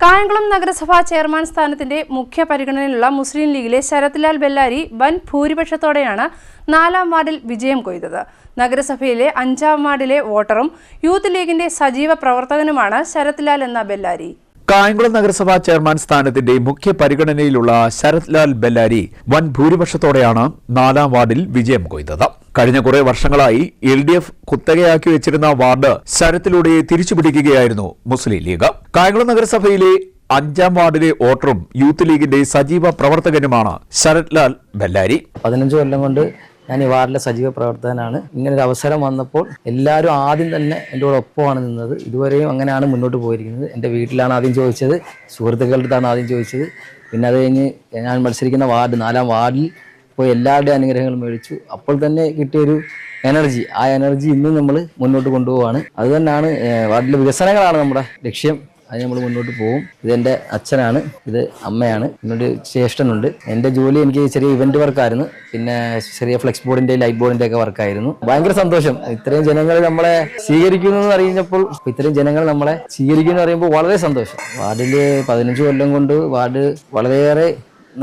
കായംകുളം നഗരസഭാ ചെയർമാൻ സ്ഥാനത്തിന്റെ മുഖ്യ പരിഗണനയിലുള്ള മുസ്ലിം ലീഗിലെ ശരത്ലാൽ ബെല്ലാരി വൻ ഭൂരിപക്ഷത്തോടെയാണ് നാലാം വാർഡിൽ വിജയം കൊയ്തത്. നഗരസഭയിലെ അഞ്ചാം വാർഡിലെ വോട്ടറും യൂത്ത് ലീഗിന്റെ സജീവ പ്രവർത്തകനുമാണ് ശരത്ലാൽ എന്ന ബെല്ലാരി. കായംകുളം നഗരസഭാ ചെയർമാൻ സ്ഥാനത്തിന്റെ മുഖ്യ പരിഗണനയിലുള്ള ശരത് ലാൽ ബെല്ലാരി വൻ ഭൂരിപക്ഷത്തോടെയാണ് നാലാം വാർഡിൽ വിജയം കൊയ്തത്. കഴിഞ്ഞ കുറെ വർഷങ്ങളായി എൽ ഡി എഫ് കുത്തകയാക്കി വെച്ചിരുന്ന വാർഡ് ശരത്തിലൂടെ തിരിച്ചുപിടിക്കുകയായിരുന്നു മുസ്ലിം ലീഗ്. കായംകുളം നഗരസഭയിലെ അഞ്ചാം വാർഡിലെ വോട്ടറും യൂത്ത് ലീഗിന്റെ സജീവ പ്രവർത്തകനുമാണ് ശരത് ലാൽ ബെല്ലാരി. പതിനഞ്ച് കൊല്ലം കൊണ്ട് ഞാൻ ഈ വാർഡിലെ സജീവ പ്രവർത്തകനാണ്. ഇങ്ങനെ ഒരു അവസരം വന്നപ്പോൾ എല്ലാവരും ആദ്യം തന്നെ എന്റെ കൂടെ ഒപ്പമാണ് നിന്നത്. ഇതുവരെയും അങ്ങനെയാണ് മുന്നോട്ട് പോയിരിക്കുന്നത്. എന്റെ വീട്ടിലാണ് ആദ്യം ചോദിച്ചത്. സുഹൃത്തുക്കളുടെ അടുത്താണ് ആദ്യം ചോദിച്ചത്. പിന്നെ അത് കഴിഞ്ഞ് ഞാൻ മത്സരിക്കുന്ന വാർഡ് നാലാം വാർഡിൽ പോയി എല്ലാവരുടെയും അനുഗ്രഹങ്ങൾ മേടിച്ചു. അപ്പോൾ തന്നെ കിട്ടിയൊരു എനർജി. ആ എനർജി ഇന്നും നമ്മൾ മുന്നോട്ട് കൊണ്ടുപോവാണ്. അത് തന്നെയാണ് വാർഡിലെ വികസനങ്ങളാണ് നമ്മുടെ ലക്ഷ്യം. അത് നമ്മൾ മുന്നോട്ട് പോകും ഇതെന്റെ അച്ഛനാണ് ഇത് അമ്മയാണ് എന്നൊരു ജ്യേഷ്ഠനുണ്ട് എന്റെ ജോലി എനിക്ക് ചെറിയ ഇവന്റ് വർക്കായിരുന്നു പിന്നെ ചെറിയ ഫ്ലെക്സ് ബോർഡിന്റെ ലൈറ്റ് ബോർഡിന്റെ ഒക്കെ വർക്കായിരുന്നു ഭയങ്കര സന്തോഷം. ഇത്രയും ജനങ്ങൾ നമ്മളെ സ്വീകരിക്കുന്നു എന്ന് അറിഞ്ഞപ്പോൾ ഇത്രയും ജനങ്ങൾ നമ്മളെ സ്വീകരിക്കുന്നു എന്ന് പറയുമ്പോൾ വളരെ സന്തോഷം. വാർഡിൽ പതിനഞ്ച് കൊല്ലം കൊണ്ട് വാർഡ് വളരെയേറെ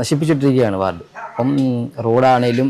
നശിപ്പിച്ചിട്ടിരിക്കുകയാണ് വാർഡ്. അപ്പം റോഡാണേലും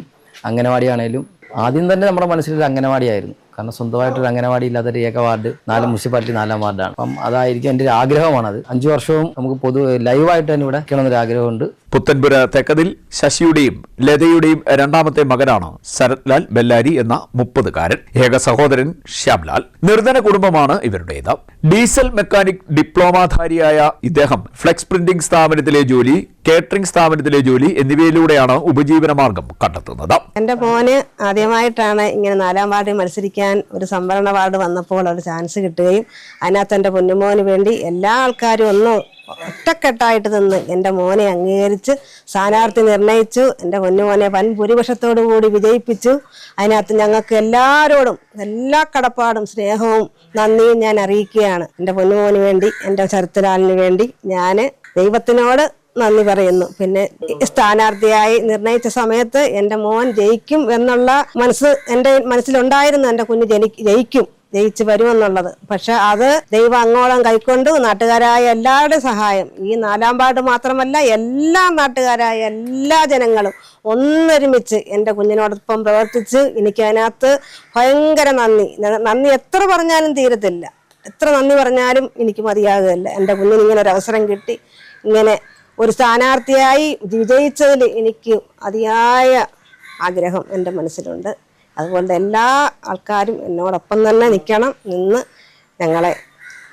അംഗനവാടി ആണേലും ആദ്യം തന്നെ നമ്മുടെ മനസ്സിലൊരു അംഗനവാടിയായിരുന്നു. കാരണം സ്വന്തമായിട്ടൊരു അംഗനവാടി ഇല്ലാത്ത ഒരു ഏക വാർഡ് നാല് മുനിസിപ്പാലിറ്റി നാലാം വാർഡാണ്. അപ്പം അതായിരിക്കും എന്റെ ഒരു ആഗ്രഹമാണത്. അഞ്ചു വർഷവും നമുക്ക് പൊതു ലൈവായിട്ട് തന്നെ ഇവിടെ നിൽക്കണമെന്നൊരു ആഗ്രഹമുണ്ട്. പുത്തൻപുര തെക്കതിൽ ശശിയുടെയും ലതയുടെയും രണ്ടാമത്തെ മകനാണ് ശരത് ലാൽ ബെല്ലാരി എന്ന മുപ്പതുകാരൻ. ഏക സഹോദരൻ ശ്യാംലാൽ. നിർധന കുടുംബമാണ് ഇവരുടേത്. ഡീസൽ മെക്കാനിക് ഡിപ്ലോമാധാരിയായ ഇദ്ദേഹം ഫ്ലെക്സ് പ്രിന്റിംഗ് സ്ഥാപനത്തിലെ ജോലി കേറ്ററിംഗ് സ്ഥാപനത്തിലെ ജോലി എന്നിവയിലൂടെയാണ് ഉപജീവന മാർഗം കണ്ടെത്തുന്നത്. എന്റെ മോന് ആദ്യമായിട്ടാണ് ഇങ്ങനെ നാലാം വാർഡിൽ മത്സരിക്കാൻ ഒരു സംവരണ വാർഡ് വന്നപ്പോൾ ഒരു ചാൻസ് കിട്ടുകയും അതിനകത്ത് എന്റെ പൊന്നുമോന് വേണ്ടി എല്ലാ ആൾക്കാരും ഒന്ന് ഒറ്റക്കെട്ടായിട്ട് നിന്ന് എന്റെ മോനെ അംഗീകരിച്ച് സ്ഥാനാർത്ഥി നിർണയിച്ചു എന്റെ പൊന്നുമോനെ വൻ ഭൂരിപക്ഷത്തോടു കൂടി വിജയിപ്പിച്ചു. അതിനകത്ത് ഞങ്ങൾക്ക് എല്ലാവരോടും എല്ലാ കടപ്പാടും സ്നേഹവും നന്ദിയും ഞാൻ അറിയിക്കുകയാണ്. എന്റെ പൊന്നുമോന് വേണ്ടി എന്റെ ചരിത്രലാലിന് വേണ്ടി ഞാൻ ദൈവത്തിനോട് നന്ദി പറയുന്നു. പിന്നെ സ്ഥാനാർത്ഥിയായി നിർണയിച്ച സമയത്ത് എന്റെ മോൻ ജയിക്കും എന്നുള്ള മനസ്സ് എന്റെ മനസ്സിലുണ്ടായിരുന്നു. എന്റെ കുഞ്ഞ് ജയിക്കും ജയിച്ചു വരുമെന്നുള്ളത്. പക്ഷെ അത് ദൈവം അങ്ങോളം കൈക്കൊണ്ട് നാട്ടുകാരായ എല്ലാവരുടെയും സഹായം. ഈ നാലാം പാട്ട് മാത്രമല്ല എല്ലാ നാട്ടുകാരായ എല്ലാ ജനങ്ങളും ഒന്നൊരുമിച്ച് എന്റെ കുഞ്ഞിനോടൊപ്പം പ്രവർത്തിച്ച് എനിക്ക് അതിനകത്ത് ഭയങ്കര നന്ദി. നന്ദി എത്ര പറഞ്ഞാലും തീരത്തില്ല. എത്ര നന്ദി പറഞ്ഞാലും എനിക്ക് മതിയാകുകയില്ല. എന്റെ കുഞ്ഞിന് ഇങ്ങനെ ഒരു അവസരം കിട്ടി. ഇങ്ങനെ ഒരു സ്ഥാനാർത്ഥിയായി വിജയിച്ചതിൽ എനിക്ക് അതിയായ ആഗ്രഹം എന്റെ മനസ്സിലുണ്ട്. അതുകൊണ്ട് എല്ലാ ആൾക്കാരും എന്നോടൊപ്പം തന്നെ നിൽക്കണം നിന്ന് ഞങ്ങളെ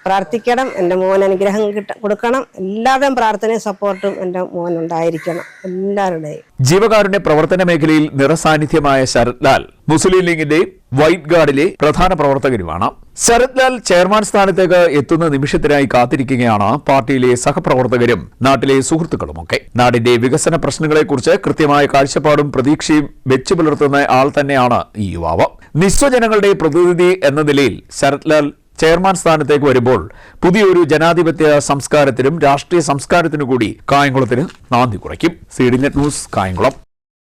പ്രാർത്ഥിക്കണം എന്റെ മോൻ അനുഗ്രഹം കിട്ട കൊടുക്കണം എല്ലാവരുടെയും പ്രാർത്ഥനയും സപ്പോർട്ടും എന്റെ മോൻ ഉണ്ടായിരിക്കണം എല്ലാവരുടെയും. ജീവകാരുണ്യ പ്രവർത്തന മേഖലയിൽ നിറസാന്നിധ്യമായ ശരത് ലാൽ മുസ്ലിം ലീഗിന്റെ വൈറ്റ് ഗാർഡിലെ പ്രധാന പ്രവർത്തകരുമാണ്. ശരത് ലാൽ ചെയർമാൻ സ്ഥാനത്തേക്ക് എത്തുന്ന നിമിഷത്തിനായി കാത്തിരിക്കുകയാണ് പാർട്ടിയിലെ സഹപ്രവർത്തകരും നാട്ടിലെ സുഹൃത്തുക്കളുമൊക്കെ. നാടിന്റെ വികസന പ്രശ്നങ്ങളെക്കുറിച്ച് കൃത്യമായ കാഴ്ചപ്പാടും പ്രതീക്ഷയും വെച്ചു പുലർത്തുന്ന ആൾ തന്നെയാണ് ഈ യുവാവ്. നിസ്വജനങ്ങളുടെ പ്രതിനിധി എന്ന നിലയിൽ ശരത് ലാൽ ചെയർമാൻ സ്ഥാനത്തേക്ക് വരുമ്പോൾ പുതിയൊരു ജനാധിപത്യ സംസ്കാരത്തിനും രാഷ്ട്രീയ സംസ്കാരത്തിനു കൂടി കായംകുളത്തിന് നാന്ദി കുറയ്ക്കും. C D News Kayamkulam.